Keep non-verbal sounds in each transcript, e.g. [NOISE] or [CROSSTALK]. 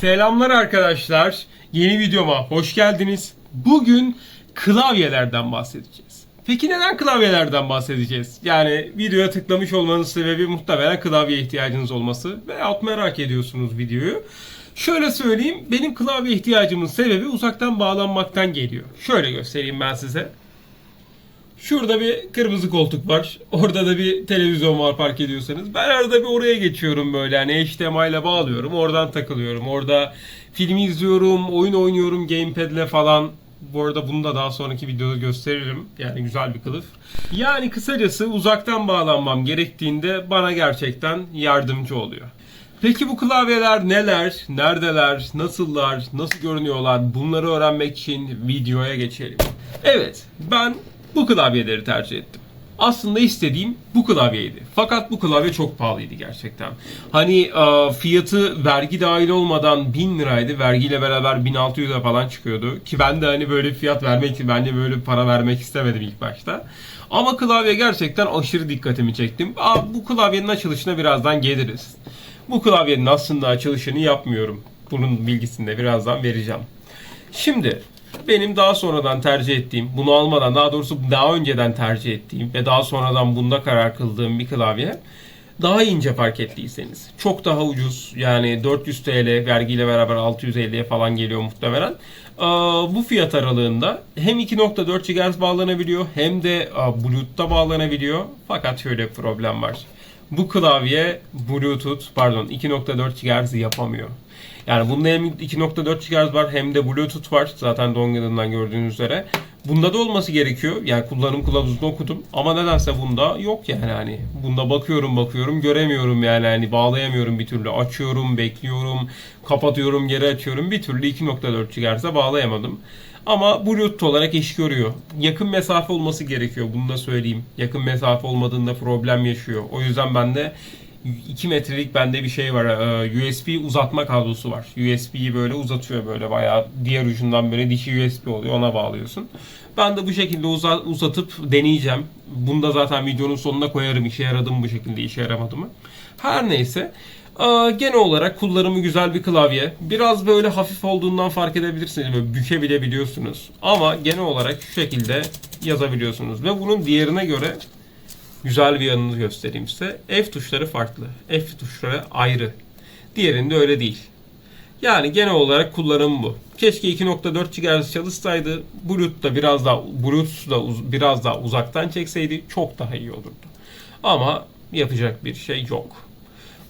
Selamlar arkadaşlar. Yeni videoma hoş geldiniz. Bugün klavyelerden bahsedeceğiz. Peki neden klavyelerden bahsedeceğiz? Yani videoya tıklamış olmanın sebebi muhtemelen klavye ihtiyacınız olması veyahut merak ediyorsunuz videoyu. Şöyle söyleyeyim, benim klavye ihtiyacımın sebebi uzaktan bağlanmaktan geliyor. Şöyle göstereyim ben size. Şurada bir kırmızı koltuk var. Orada da bir televizyon var park ediyorsanız. Ben arada bir oraya geçiyorum böyle. Hani HDMI ile bağlıyorum. Oradan takılıyorum. Orada film izliyorum, oyun oynuyorum gamepad'le falan. Bu arada bunu da daha sonraki videoda gösteririm. Yani güzel bir kılıf. Yani kısacası uzaktan bağlanmam gerektiğinde bana gerçekten yardımcı oluyor. Peki bu klavyeler neler, neredeler, nasıllar, nasıl görünüyorlar bunları öğrenmek için videoya geçelim. Evet, ben bu klavyeleri tercih ettim. Aslında istediğim bu klavyeydi. Fakat bu klavye çok pahalıydı gerçekten. Hani e, fiyatı vergi dahil olmadan 1000 liraydı. Vergiyle beraber 1600'e falan çıkıyordu. Ki ben de hani böyle fiyat vermek için ben de böyle para vermek istemedim ilk başta. Ama klavye gerçekten aşırı dikkatimi çektim. Aa, bu klavyenin açılışına birazdan geliriz. Bu klavyenin aslında açılışını yapmıyorum. Bunun bilgisini de birazdan vereceğim. Şimdi benim daha sonradan tercih ettiğim, bunu almadan daha doğrusu daha önceden tercih ettiğim ve daha sonradan bunda karar kıldığım bir klavye daha ince fark ettiyseniz. Çok daha ucuz yani 400 TL vergiyle beraber 650'ye falan geliyor muhtemelen. Bu fiyat aralığında hem 2.4 GHz bağlanabiliyor hem de Bluetooth'ta bağlanabiliyor. Fakat şöyle bir problem var. Bu klavye Bluetooth pardon 2.4 GHz yapamıyor. Yani bunda hem 2.4 GHz var hem de Bluetooth var. Zaten donanımdan gördüğünüz üzere. Bunda da olması gerekiyor. Yani kullanım kılavuzunu okudum. Ama nedense bunda yok yani hani. Bunda bakıyorum bakıyorum göremiyorum yani hani bağlayamıyorum bir türlü. Açıyorum, bekliyorum, kapatıyorum, geri açıyorum. Bir türlü 2.4 GHz'e bağlayamadım. Ama Bluetooth olarak iş görüyor. Yakın mesafe olması gerekiyor. Bunu da söyleyeyim. Yakın mesafe olmadığında problem yaşıyor. O yüzden bende 2 metrelik bende bir şey var. Ee, USB uzatma kablosu var. USB'yi böyle uzatıyor böyle bayağı diğer ucundan böyle dişi USB oluyor. Ona bağlıyorsun. Ben de bu şekilde uza- uzatıp deneyeceğim. Bunu da zaten videonun sonuna koyarım. İşe yaradı mı bu şekilde, işe yaramadı mı. Her neyse. Ee, genel olarak kullanımı güzel bir klavye. Biraz böyle hafif olduğundan fark edebilirsiniz. Böyle bükebilebiliyorsunuz. Ama genel olarak şu şekilde yazabiliyorsunuz. Ve bunun diğerine göre güzel bir yanını göstereyim size. F tuşları farklı. F tuşları ayrı. Diğerinde öyle değil. Yani genel olarak kullanım bu. Keşke 2.4 GHz çalışsaydı. Bluetooth da biraz daha Bluetooth da biraz daha uzaktan çekseydi çok daha iyi olurdu. Ama yapacak bir şey yok.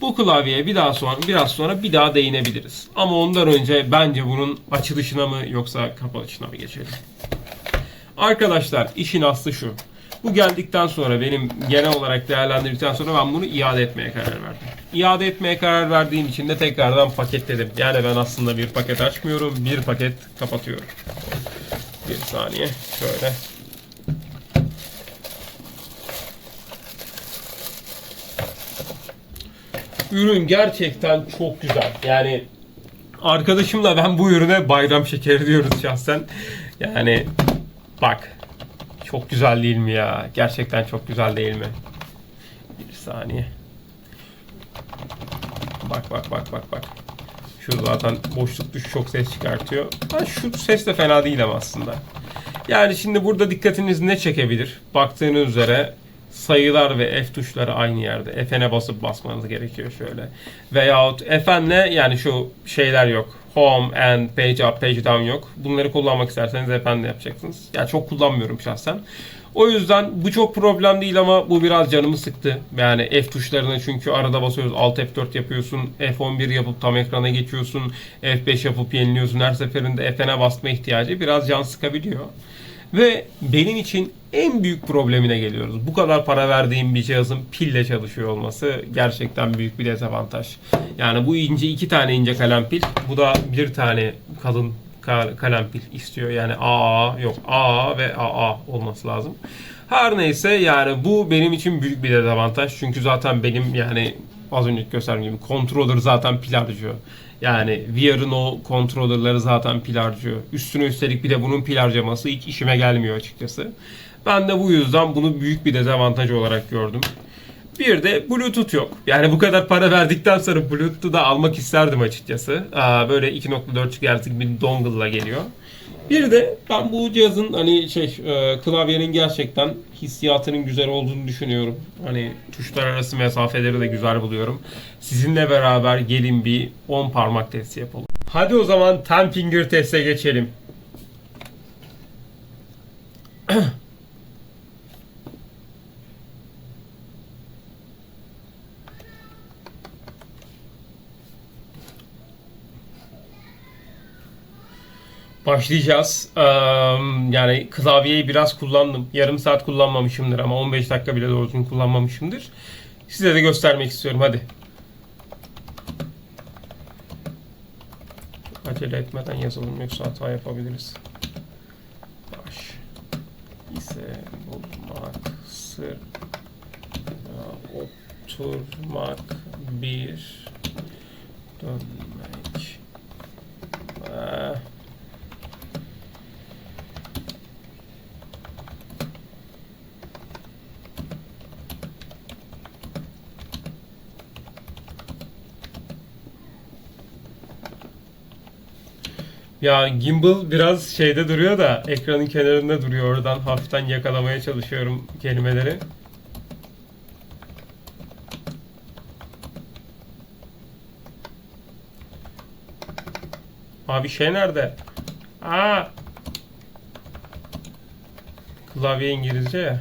Bu klavyeye bir daha sonra biraz sonra bir daha değinebiliriz. Ama ondan önce bence bunun açılışına mı yoksa kapanışına mı geçelim? Arkadaşlar işin aslı şu. Bu geldikten sonra benim genel olarak değerlendirdikten sonra ben bunu iade etmeye karar verdim. İade etmeye karar verdiğim için de tekrardan paketledim. Yani ben aslında bir paket açmıyorum, bir paket kapatıyorum. Bir saniye şöyle. Ürün gerçekten çok güzel. Yani arkadaşımla ben bu ürüne bayram şekeri diyoruz şahsen. Yani bak çok güzel değil mi ya? Gerçekten çok güzel değil mi? Bir saniye. Bak bak bak bak bak. Şu zaten boşluk tuş çok ses çıkartıyor. Ha, şu ses de fena değil ama aslında. Yani şimdi burada dikkatiniz ne çekebilir? Baktığınız üzere sayılar ve F tuşları aynı yerde. F'ne basıp basmanız gerekiyor şöyle. Veyahut F'ne yani şu şeyler yok. Home and page up, page down yok. Bunları kullanmak isterseniz F'ne yapacaksınız. Yani çok kullanmıyorum şahsen. O yüzden bu çok problem değil ama bu biraz canımı sıktı. Yani F tuşlarını çünkü arada basıyoruz. Alt F4 yapıyorsun. F11 yapıp tam ekrana geçiyorsun. F5 yapıp yeniliyorsun. Her seferinde F'ne basma ihtiyacı biraz can sıkabiliyor. Ve benim için en büyük problemine geliyoruz. Bu kadar para verdiğim bir cihazın pille çalışıyor olması gerçekten büyük bir dezavantaj. Yani bu ince iki tane ince kalem pil, bu da bir tane kalın ka- kalem pil istiyor. Yani AA yok AA ve AA olması lazım. Her neyse yani bu benim için büyük bir dezavantaj. Çünkü zaten benim yani az önce gösterdiğim gibi controller zaten pil harcıyor. Yani VR'ın o controllerları zaten pil harcıyor. Üstüne üstelik bir de bunun pil harcaması hiç işime gelmiyor açıkçası. Ben de bu yüzden bunu büyük bir dezavantaj olarak gördüm. Bir de Bluetooth yok. Yani bu kadar para verdikten sonra Bluetooth'u da almak isterdim açıkçası. Aa, böyle 2.4 GHz'lik bir dongle'la geliyor. Bir de ben bu cihazın hani şey e, klavyenin gerçekten hissiyatının güzel olduğunu düşünüyorum. Hani tuşlar arası mesafeleri de güzel buluyorum. Sizinle beraber gelin bir 10 parmak testi yapalım. Hadi o zaman 10 finger teste geçelim. [CLEARS THROAT] Başlayacağız. Yani klavyeyi biraz kullandım. Yarım saat kullanmamışımdır ama 15 dakika bile doğru kullanmamışımdır. Size de göstermek istiyorum. Hadi. Acele etmeden yazalım yoksa hata yapabiliriz. Baş ise bulmak sır oturmak bir dönmek. Ya gimbal biraz şeyde duruyor da ekranın kenarında duruyor oradan hafiften yakalamaya çalışıyorum kelimeleri. Abi şey nerede? Aa! Klavye İngilizce ya.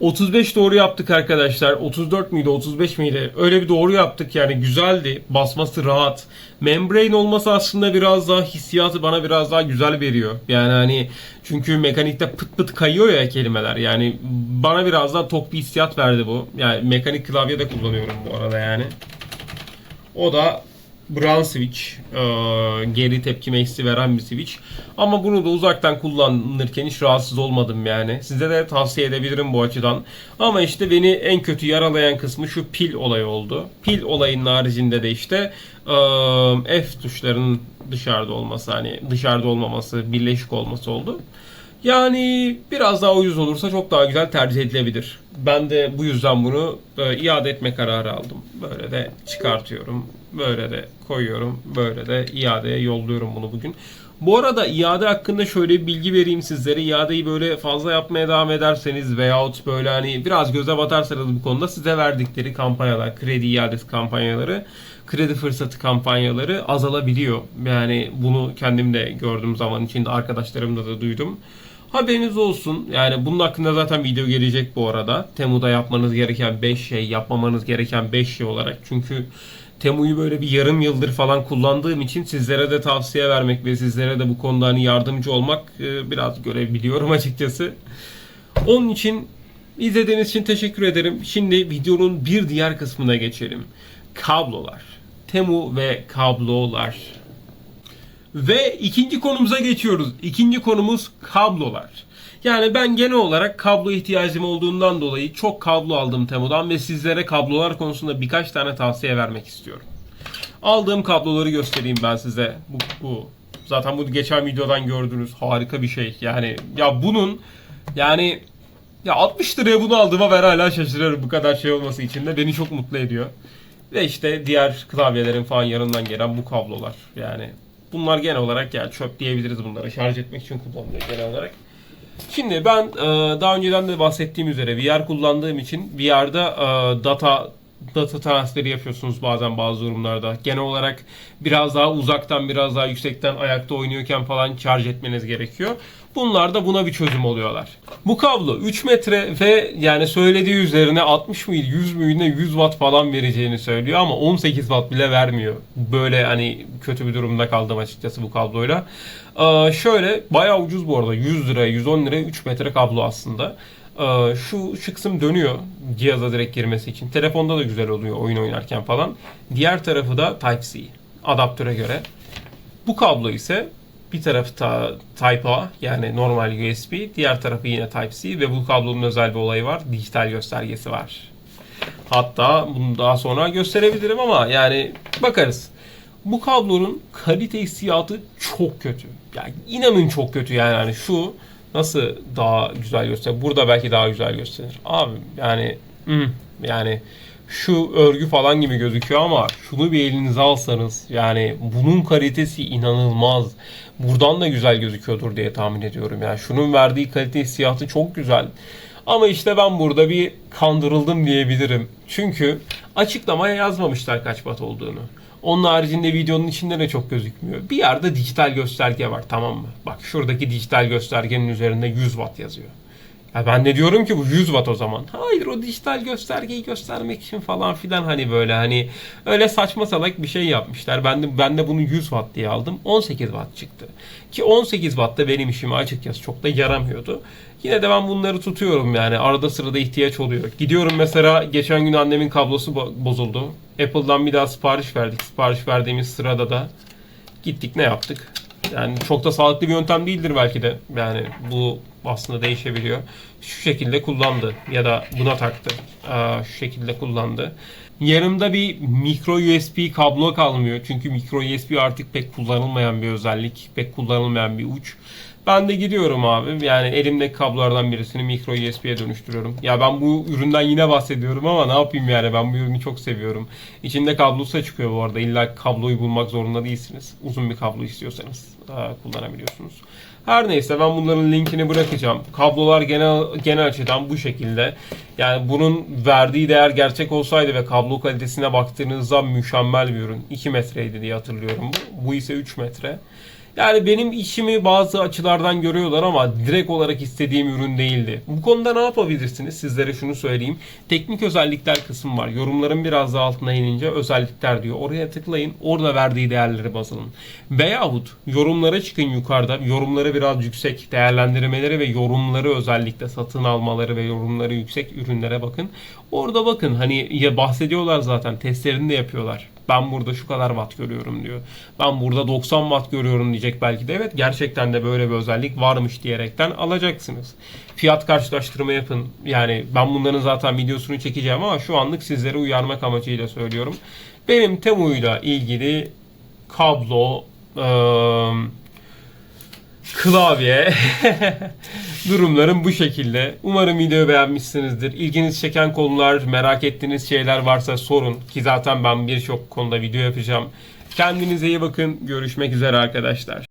35 doğru yaptık arkadaşlar. 34 miydi 35 miydi? Öyle bir doğru yaptık yani güzeldi. Basması rahat. Membrane olması aslında biraz daha hissiyatı bana biraz daha güzel veriyor. Yani hani çünkü mekanikte pıt pıt kayıyor ya kelimeler. Yani bana biraz daha tok bir hissiyat verdi bu. Yani mekanik klavye de kullanıyorum bu arada yani. O da Brown switch. Ee, geri tepkime hissi veren bir switch. Ama bunu da uzaktan kullanırken hiç rahatsız olmadım yani. Size de tavsiye edebilirim bu açıdan. Ama işte beni en kötü yaralayan kısmı şu pil olayı oldu. Pil olayının haricinde de işte e, F tuşlarının dışarıda olması hani dışarıda olmaması, birleşik olması oldu. Yani biraz daha ucuz olursa çok daha güzel tercih edilebilir. Ben de bu yüzden bunu e, iade etme kararı aldım. Böyle de çıkartıyorum. Böyle de koyuyorum. Böyle de iadeye yolluyorum bunu bugün. Bu arada iade hakkında şöyle bir bilgi vereyim sizlere. İadeyi böyle fazla yapmaya devam ederseniz veyahut böyle hani biraz göze batarsanız bu konuda size verdikleri kampanyalar, kredi iadesi kampanyaları, kredi fırsatı kampanyaları azalabiliyor. Yani bunu kendim de gördüğüm zaman içinde arkadaşlarımda da duydum. Haberiniz olsun. Yani bunun hakkında zaten video gelecek bu arada. Temu'da yapmanız gereken 5 şey, yapmamanız gereken 5 şey olarak. Çünkü Temu'yu böyle bir yarım yıldır falan kullandığım için sizlere de tavsiye vermek ve sizlere de bu konuda hani yardımcı olmak e, biraz görev biliyorum [LAUGHS] açıkçası. Onun için izlediğiniz için teşekkür ederim. Şimdi videonun bir diğer kısmına geçelim. Kablolar. Temu ve kablolar. Ve ikinci konumuza geçiyoruz. İkinci konumuz kablolar. Yani ben genel olarak kablo ihtiyacım olduğundan dolayı çok kablo aldım Temu'dan ve sizlere kablolar konusunda birkaç tane tavsiye vermek istiyorum. Aldığım kabloları göstereyim ben size. Bu, bu. Zaten bu geçen videodan gördünüz. Harika bir şey. Yani ya bunun yani ya 60 liraya bunu aldığıma ben hala şaşırıyorum bu kadar şey olması için de beni çok mutlu ediyor. Ve işte diğer klavyelerin falan yanından gelen bu kablolar. Yani bunlar genel olarak yani çöp diyebiliriz bunları. Şarj etmek için kullanılıyor genel olarak. Şimdi ben e, daha önceden de bahsettiğim üzere VR kullandığım için VR'da e, data data transferi yapıyorsunuz bazen bazı durumlarda. Genel olarak biraz daha uzaktan biraz daha yüksekten ayakta oynuyorken falan şarj etmeniz gerekiyor. Bunlar da buna bir çözüm oluyorlar. Bu kablo 3 metre ve yani söylediği üzerine 60 mıydı 100 müydü 100 watt falan vereceğini söylüyor ama 18 watt bile vermiyor. Böyle hani kötü bir durumda kaldım açıkçası bu kabloyla. Ee, şöyle bayağı ucuz bu arada 100 lira 110 lira 3 metre kablo aslında. Ee, şu, şu kısım dönüyor cihaza direkt girmesi için. Telefonda da güzel oluyor oyun oynarken falan. Diğer tarafı da Type-C adaptöre göre. Bu kablo ise bir tarafı ta, Type A yani normal USB, diğer tarafı yine Type-C ve bu kablonun özel bir olayı var. Dijital göstergesi var. Hatta bunu daha sonra gösterebilirim ama yani bakarız. Bu kablonun kalite hissiyatı çok kötü. Yani inanın çok kötü yani. yani şu nasıl daha güzel gösterir? Burada belki daha güzel gösterir. Abi yani hmm, yani şu örgü falan gibi gözüküyor ama şunu bir elinize alsanız yani bunun kalitesi inanılmaz. Buradan da güzel gözüküyordur diye tahmin ediyorum. Yani şunun verdiği kalite hissiyatı çok güzel. Ama işte ben burada bir kandırıldım diyebilirim. Çünkü açıklamaya yazmamışlar kaç watt olduğunu. Onun haricinde videonun içinde de çok gözükmüyor. Bir yerde dijital gösterge var tamam mı? Bak şuradaki dijital göstergenin üzerinde 100 watt yazıyor. Ya ben de diyorum ki bu 100 watt o zaman. Hayır o dijital göstergeyi göstermek için falan filan hani böyle hani öyle saçma salak bir şey yapmışlar. Ben de ben de bunu 100 watt diye aldım. 18 watt çıktı. Ki 18 watt da benim işime açıkçası çok da yaramıyordu. Yine de ben bunları tutuyorum yani arada sırada ihtiyaç oluyor. Gidiyorum mesela geçen gün annemin kablosu bo- bozuldu. Apple'dan bir daha sipariş verdik. Sipariş verdiğimiz sırada da gittik ne yaptık? Yani çok da sağlıklı bir yöntem değildir belki de. Yani bu aslında değişebiliyor. Şu şekilde kullandı ya da buna taktı. Aa, şu şekilde kullandı. Yanımda bir micro USB kablo kalmıyor. Çünkü micro USB artık pek kullanılmayan bir özellik. Pek kullanılmayan bir uç. Ben de gidiyorum abi. Yani elimdeki kablolardan birisini micro USB'ye dönüştürüyorum. Ya ben bu üründen yine bahsediyorum ama ne yapayım yani ben bu ürünü çok seviyorum. İçinde kablosu da çıkıyor bu arada. İlla kabloyu bulmak zorunda değilsiniz. Uzun bir kablo istiyorsanız kullanabiliyorsunuz. Her neyse ben bunların linkini bırakacağım. Kablolar genel genel açıdan bu şekilde. Yani bunun verdiği değer gerçek olsaydı ve kablo kalitesine baktığınızda mükemmel bir ürün. 2 metreydi diye hatırlıyorum. Bu ise 3 metre. Yani benim işimi bazı açılardan görüyorlar ama direkt olarak istediğim ürün değildi. Bu konuda ne yapabilirsiniz? Sizlere şunu söyleyeyim. Teknik özellikler kısmı var. Yorumların biraz daha altına inince özellikler diyor. Oraya tıklayın. Orada verdiği değerleri baz alın. Veyahut yorumlara çıkın yukarıda. Yorumları biraz yüksek değerlendirmeleri ve yorumları özellikle satın almaları ve yorumları yüksek ürünlere bakın. Orada bakın hani ya bahsediyorlar zaten testlerini de yapıyorlar. Ben burada şu kadar watt görüyorum diyor. Ben burada 90 watt görüyorum diyecek belki de. Evet gerçekten de böyle bir özellik varmış diyerekten alacaksınız. Fiyat karşılaştırma yapın. Yani ben bunların zaten videosunu çekeceğim ama şu anlık sizlere uyarmak amacıyla söylüyorum. Benim Temu'yla ilgili kablo, ıı, klavye [LAUGHS] durumlarım bu şekilde. Umarım videoyu beğenmişsinizdir. İlginizi çeken konular, merak ettiğiniz şeyler varsa sorun ki zaten ben birçok konuda video yapacağım. Kendinize iyi bakın. Görüşmek üzere arkadaşlar.